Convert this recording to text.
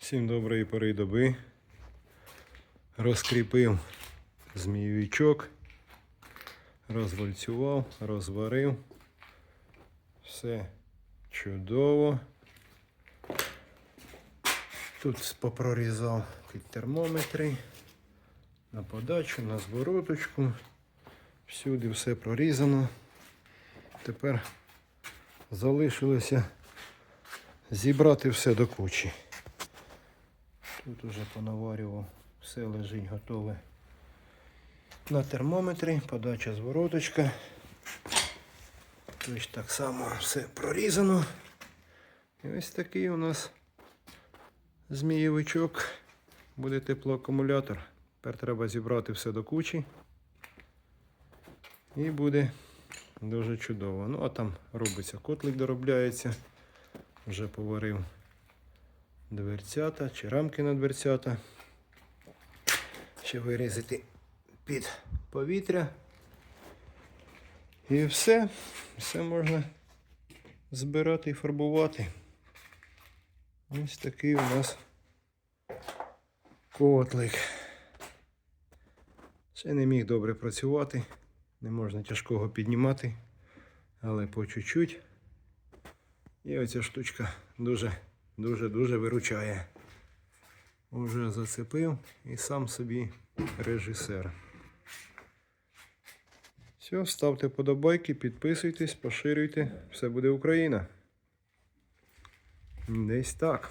Всім доброї пори доби. Розкріпив змійовичок, розвальцював, розварив. Все чудово. Тут попрорізав під термометри, на подачу, на звороточку. Всюди все прорізано. Тепер залишилося зібрати все до кучі. Тут уже понаварював, все лежить готове на термометрі, подача звороточка. Тобто так само все прорізано. І ось такий у нас змієвичок. Буде теплоакумулятор. Тепер треба зібрати все до кучі. І буде дуже чудово. Ну, а там робиться котлик доробляється. Вже поварив дверцята чи рамки на дверцята. Ще вирізати під повітря. І все. Все можна збирати і фарбувати. Ось такий у нас котлик. Ще не міг добре працювати. Не можна тяжкого піднімати, але по чуть-чуть. І оця штучка дуже дуже дуже виручає. Уже зацепив і сам собі режисер. Все, ставте подобайки, підписуйтесь, поширюйте. Все буде Україна. Десь так.